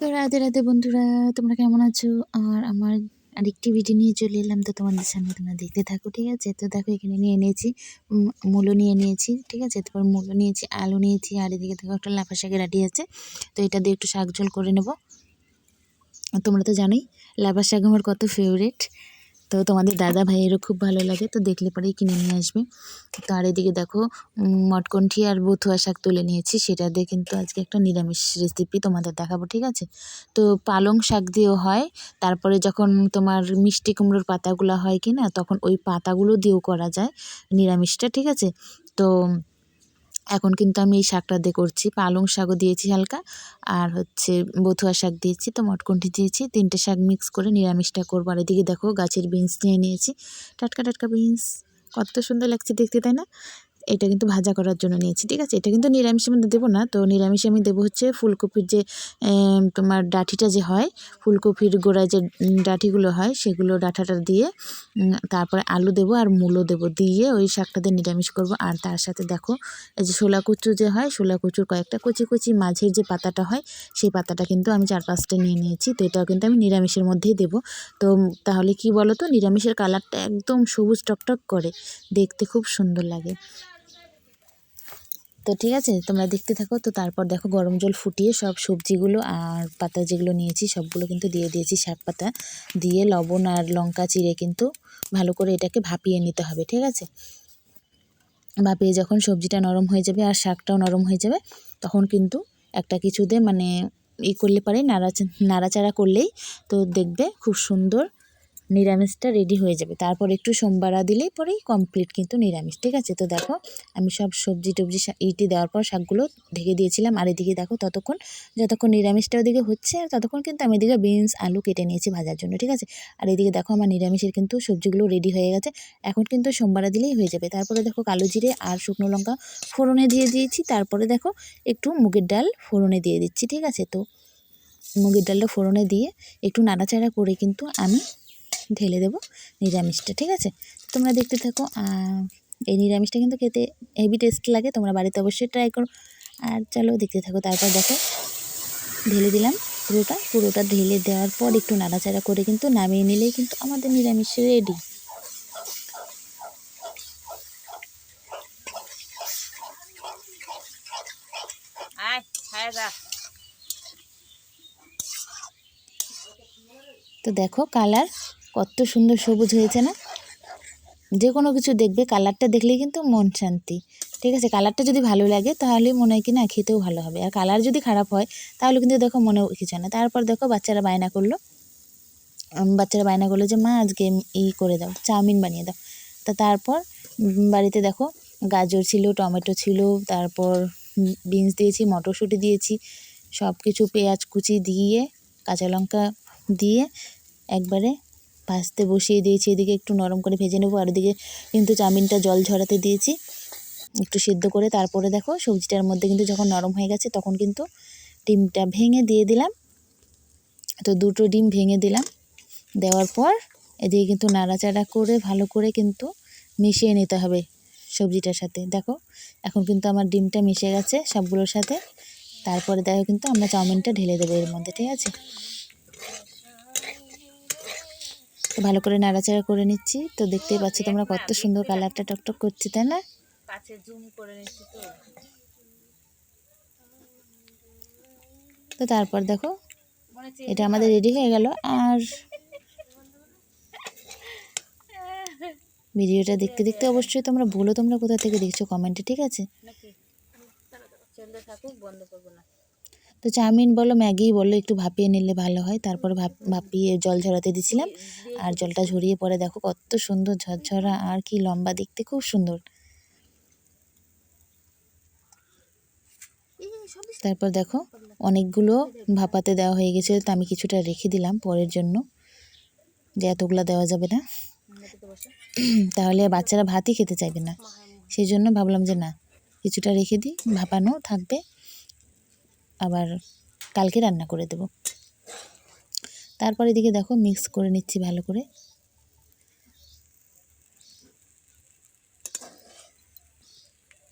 তো রাতে রাতে বন্ধুরা, তোমরা কেমন আছো? আর আমার আরেকটি ভিডিও নিয়ে চলে এলাম, তো তোমাদের সামনে তোমরা দেখতে থাকো, ঠিক আছে? তো দেখো, এখানে নিয়ে নিয়েছি মুলো নিয়ে নিয়েছি, ঠিক আছে? তারপর মূলো নিয়েছি, আলু নিয়েছি, আর এদিকে দেখো একটা লাফা শাকের আটি আছে, তো এটা দিয়ে একটু শাক ঝোল করে নেব। তোমরা তো জানোই, লাফা শাক আমার কত ফেভারিট তো তোমাদের দাদা ভাইয়েরও খুব ভালো লাগে, তো দেখলে পরেই কিনে নিয়ে আসবে। তো আর এদিকে দেখো মটকণ্ঠী আর বথুয়া শাক তুলে নিয়েছি, সেটা দিয়ে কিন্তু আজকে একটা নিরামিষ রেসিপি তোমাদের দেখাবো, ঠিক আছে? তো পালং শাক দিয়েও হয়, তারপরে যখন তোমার মিষ্টি কুমড়োর পাতাগুলো হয় কি না তখন ওই পাতাগুলো দিয়েও করা যায় নিরামিষটা, ঠিক আছে? তো এখন কিন্তু আমি এই শাকটা দিয়ে করছি। পালং শাকও দিয়েছি হালকা, আর হচ্ছে বথুয়া শাক দিয়েছি, তো মটকুন্ঠি দিয়েছি। তিনটে শাক মিক্স করে নিরামিষটা করব। আর এদিকে দেখো গাছের বিনস নিয়ে নিয়েছি। টাটকা টাটকা বিনস কত সুন্দর লাগছে দেখতে, তাই না? এটা কিন্তু ভাজা করার জন্য নিয়েছি ঠিক আছে? এটা কিন্তু নিরামিষ মধ্যে দেবো না। তো নিরামিষে আমি দেবো হচ্ছে ফুলকপির যে তোমার ডাঁটিটা যে হয় ফুলকপির গোড়ায় যে উম, ডাঁটিগুলো হয় সেগুলো ডাঁটাটা দিয়ে তারপরে আলু দেবো আর মূলো দেবো দিয়ে ওই শাকটা দিয়ে নিরামিষ করব। আর তার সাথে দেখো এই যে শোলা কচু যে হয় শোলা কচুর কয়েকটা কচি কচি মাঝের যে পাতাটা হয় সেই পাতাটা কিন্তু আমি চার পাঁচটা নিয়ে নিয়েছি তো এটাও কিন্তু আমি নিরামিষের মধ্যেই দেবো। তো তাহলে কি বলো তো নিরামিষের কালারটা একদম সবুজ টকটক করে দেখতে খুব সুন্দর লাগে। তো ঠিক আছে, তোমরা দেখতে থাকো। তো তারপর দেখো গরম জল ফুটিয়ে সব সবজিগুলো আর পাতা যেগুলো নিয়েছি, সবগুলো কিন্তু দিয়ে দিয়েছি শাক পাতা। দিয়ে লবণ আর লঙ্কা চিড়ে কিন্তু ভালো করে এটাকে ভাপিয়ে নিতে হবে, ঠিক আছে? ভাপিয়ে যখন সবজিটা নরম হয়ে যাবে আর শাকটাও নরম হয়ে যাবে, তখন কিন্তু একটা কিছু দিয়ে মানে ই করলে পারে নাড়াচা নাড়াচাড়া করলেই তো দেখবে খুব সুন্দর নিরামিষটা রেডি হয়ে যাবে। তারপর একটু সোমবারা দিলেই পরেই কমপ্লিট কিন্তু নিরামিষ, ঠিক আছে? তো দেখো, আমি সব সবজি টবজি ইটি দেওয়ার পর শাকগুলো ঢেকে দিয়েছিলাম। আর এদিকে দেখো, ততক্ষণ, যতক্ষণ নিরামিষটা ওদিকে হচ্ছে আর ততক্ষণ কিন্তু আমি এদিকে বিনস আলু কেটে নিয়েছি ভাজার জন্য, ঠিক আছে? আর এদিকে দেখো, আমার নিরামিষের কিন্তু সবজিগুলো রেডি হয়ে গেছে। এখন কিন্তু সোমবারা দিলেই হয়ে যাবে। তারপরে দেখো, কালো জিরে আর শুকনো লঙ্কা ফোড়নে দিয়ে দিয়েছি। তারপরে দেখো, একটু মুগের ডাল ফোড়নে দিয়ে দিচ্ছি, ঠিক আছে? তো মুগের ডালটা ফোড়নে দিয়ে একটু নাড়াচাড়া করে কিন্তু আমি ঢেলে দেবো নিরামিষটা ঠিক আছে? তোমরা দেখতে থাকো এই নিরামিষটা কিন্তু খেতে হেভি টেস্ট লাগে তোমরা বাড়িতে অবশ্যই ট্রাই করো। আর চলো দেখতে থাকো তারপর দেখো ঢেলে দিলাম পুরোটা। পুরোটা ঢেলে দেওয়ার পর একটু নাড়াচাড়া করে কিন্তু নামিয়ে নিলেই কিন্তু আমাদের নিরামিষ রেডি তো দেখো কালার কত সুন্দর সবুজ হয়েছে না? যে কোনো কিছু দেখবে, কালারটা দেখলেই কিন্তু মন শান্তি। ঠিক আছে, কালারটা যদি ভালো লাগে, তাহলে মনে হয় কি না, খেতেও ভালো হবে। আর কালার যদি খারাপ হয়, তাহলে কিন্তু দেখো মনে কিছু না। তারপর দেখো বাচ্চারা বায়না করল। বাচ্চারা বায়না করল যে, মা, আজকে ই করে দাও, চাউমিন বানিয়ে দাও। তা তারপর বাড়িতে দেখো গাজর ছিল, টমেটো ছিল, তারপর বিনস দিয়েছি, মটরশুঁটি দিয়েছি সব কিছু পেঁয়াজ কুচি দিয়ে, কাঁচা লঙ্কা দিয়ে একবারে ভাজতে বসিয়ে দিয়েছি, এদিকে একটু নরম করে ভেজে নেব, আর ওদিকে কিন্তু চাউমিনটা জল ঝরাতে দিয়েছি। একটু সিদ্ধ করে তারপরে দেখো সবজিটার মধ্যে কিন্তু যখন নরম হয়ে গেছে তখন কিন্তু ডিমটা ভেঙে দিয়ে দিলাম। তো দুটো ডিম ভেঙে দিলাম। দেওয়ার পর এদিকে কিন্তু নাড়াচাড়া করে ভালো করে কিন্তু মিশিয়ে নিতে হবে সবজিটার সাথে। দেখো এখন কিন্তু আমার ডিমটা মিশে গেছে সবগুলোর সাথে। তারপরে দেখো কিন্তু আমরা চাউমিনটা ঢেলে দেবো এর মধ্যে, ঠিক আছে? ভালো করে নাড়াচাড়া করে নিচ্ছি। তো দেখতেই পাচ্ছ তোমরা কত সুন্দর কালারটা টকটক করছে তাই না? কাছে জুম করে নিচ্ছি তো। তো তারপর দেখো এটা আমাদের রেডি হয়ে গেল। আর ভিডিওটা দেখতে দেখতে অবশ্যই তোমরা বলো তোমরা কোথা থেকে দেখছ কমেন্টে ঠিক আছে? চলতে থাকুক বন্ধ করব না। তো চাউমিন বলো, ম্যাগি বলো, একটু ভাপিয়ে নিলে ভালো হয়। তারপর ভাপ, ভাপিয়ে জল ঝরাতে দিছিলাম। আর জলটা ঝরিয়ে পরে দেখো কত সুন্দর ঝরঝরা আর কি লম্বা দেখতে, খুব সুন্দর। তারপর দেখো অনেকগুলো ভাপাতে দেওয়া হয়ে গেছে, তো আমি কিছুটা রেখে দিলাম পরের জন্য। যে এতগুলো দেওয়া যাবে না। তাহলে বাচ্চারা ভাতই খেতে চাইবে না। সেই জন্য ভাবলাম যে না, কিছুটা রেখে দিই, ভাপানো থাকবে। আবার কালকে রান্না করে দেব। তারপর এদিকে দেখো মিক্স করে নিচ্ছি ভালো করে।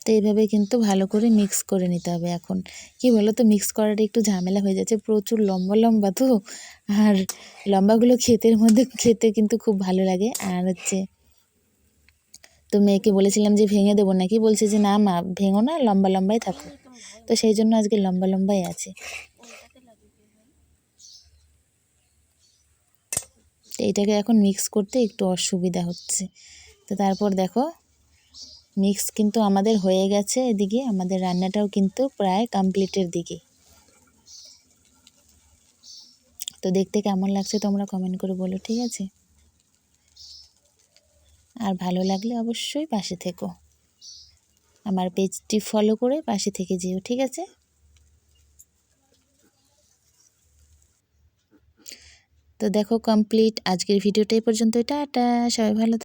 তো এইভাবে কিন্তু ভালো করে মিক্স করে নিতে হবে এখন। কি বলো তো মিক্স করাটা একটু ঝামেলা হয়ে যাচ্ছে, প্রচুর লম্বা লম্বা তো। আর লম্বাগুলো ক্ষেতের মধ্যে খেতে কিন্তু খুব ভালো লাগে। আর হচ্ছে তো মেয়েকে বলেছিলাম যে ভেঙে দেবো নাকি? বলছে যে না মা, ভেঙো না, লম্বা লম্বাই থাকো তো সেই জন্য আজকে লম্বা লম্বাই আছে। এইটাকে এখন মিক্স করতে একটু অসুবিধা হচ্ছে। তো তারপর দেখো মিক্স কিন্তু আমাদের হয়ে গেছে এদিকে, আমাদের রান্নাটাও কিন্তু প্রায় কমপ্লিটের দিকে। তো দেখতে কেমন লাগছে তোমরা কমেন্ট করে বলো, ঠিক আছে? আর ভালো লাগলে অবশ্যই পাশে থেকো। আমার পেজটি ফলো করে পাশে থেকে যেও, ঠিক আছে তো দেখো কমপ্লিট আজকের ভিডিওটা এই পর্যন্ত এটা সবাই ভালো।